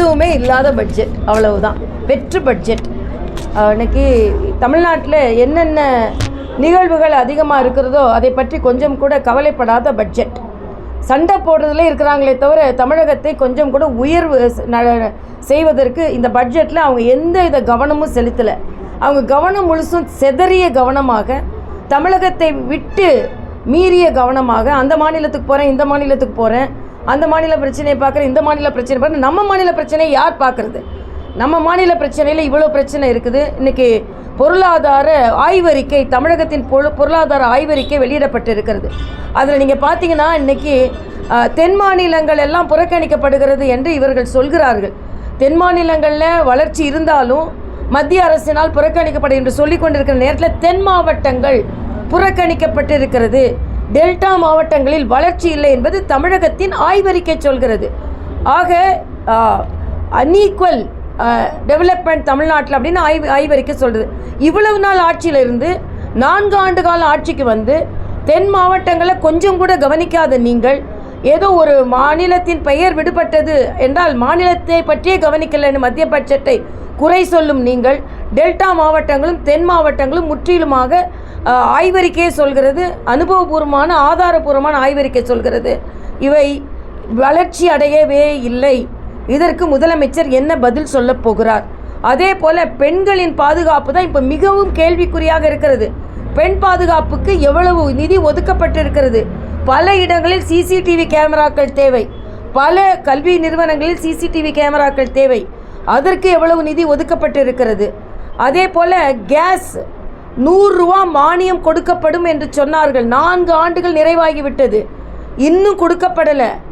எதுவுமே இல்லாத பட்ஜெட் அவ்வளவுதான். வெற்று பட்ஜெட் இன்னைக்கு தமிழ்நாட்டில் என்னென்ன நிகழ்வுகள் அதிகமாக இருக்கிறதோ அதை பற்றி கொஞ்சம் கூட கவலைப்படாத பட்ஜெட் சண்டை போடுறதுல இருக்கிறாங்களே தவிர தமிழகத்தை கொஞ்சம் கூட உயர்வு ந- செய்வதற்கு இந்த பட்ஜெட்டில் அவங்க எந்த வித கவனமும் செலுத்தலை. அவங்க கவனம் முழுசும் செதறிய கவனமாக தமிழகத்தை விட்டு மீறிய கவனமாக அந்த மாநிலத்துக்கு போகிறேன் இந்த மாநிலத்துக்கு போகிறேன் அந்த மாநில பிரச்சனையை பார்க்குறேன் இந்த மாநில பிரச்சனை பார்க்குறேன் நம்ம மாநில பிரச்சனையை யார் பார்க்குறது? நம்ம மாநில பிரச்சனையில் இவ்வளோ பிரச்சனை இருக்குது. இன்றைக்கி பொருளாதார ஆய்வறிக்கை தமிழகத்தின் பொரு பொருளாதார ஆய்வறிக்கை வெளியிடப்பட்டு இருக்கிறது அதில் நீங்கள் பார்த்தீங்கன்னா இன்றைக்கி தென் மாநிலங்கள் எல்லாம் புறக்கணிக்கப்படுகிறது என்று இவர்கள் சொல்கிறார்கள். தென் மாநிலங்களில் வளர்ச்சி இருந்தாலும் மத்திய அரசினால் புறக்கணிக்கப்படும் என்று சொல்லிக் கொண்டிருக்கிற நேரத்தில் தென் மாவட்டங்கள் புறக்கணிக்கப்பட்டு இருக்கிறது டெல்டா மாவட்டங்களில் வளர்ச்சி இல்லை என்பது தமிழகத்தின் ஆய்வறிக்கை சொல்கிறது. ஆக அன்ஈக்குவல் டெவலப்மெண்ட் தமிழ்நாட்டில் அப்படின்னு ஆய்வு ஆய்வறிக்கை சொல்கிறது இவ்வளவு நாள் ஆட்சியில் இருந்து நான்கு ஆண்டு கால ஆட்சிக்கு வந்து தென் மாவட்டங்களை கொஞ்சம் கூட கவனிக்காத நீங்கள் ஏதோ ஒரு மாநிலத்தின் பெயர் விடுபட்டது என்றால் மாநிலத்தை பற்றியே கவனிக்கலைன்னு மத்திய பட்ஜெட்டை குறை சொல்லும் நீங்கள் டெல்டா மாவட்டங்களும் தென் மாவட்டங்களும் முற்றிலுமாக ஆய்வறிக்கை சொல்கிறது அனுபவபூர்வமான ஆதாரபூர்வமான ஆய்வறிக்கை சொல்கிறது. இவை வளர்ச்சி அடையவே இல்லை. இதற்கு முதலமைச்சர் என்ன பதில் சொல்லப் போகிறார்? அதே போல பெண்களின் பாதுகாப்பு தான் இப்போ மிகவும் கேள்விக்குறியாக இருக்கிறது. பெண் பாதுகாப்புக்கு எவ்வளவு நிதி ஒதுக்கப்பட்டு இருக்கிறது பல இடங்களில் சிசிடிவி கேமராக்கள் தேவை. பல கல்வி நிறுவனங்களில் சிசிடிவி கேமராக்கள் தேவை. அதற்கு எவ்வளவு நிதி ஒதுக்கப்பட்டு இருக்கிறது அதே போல் கேஸ் நூறுரூவா மானியம் கொடுக்கப்படும் என்று சொன்னார்கள். நான்கு ஆண்டுகள் நிறைவாகிவிட்டது. இன்னும் கொடுக்கப்படலை.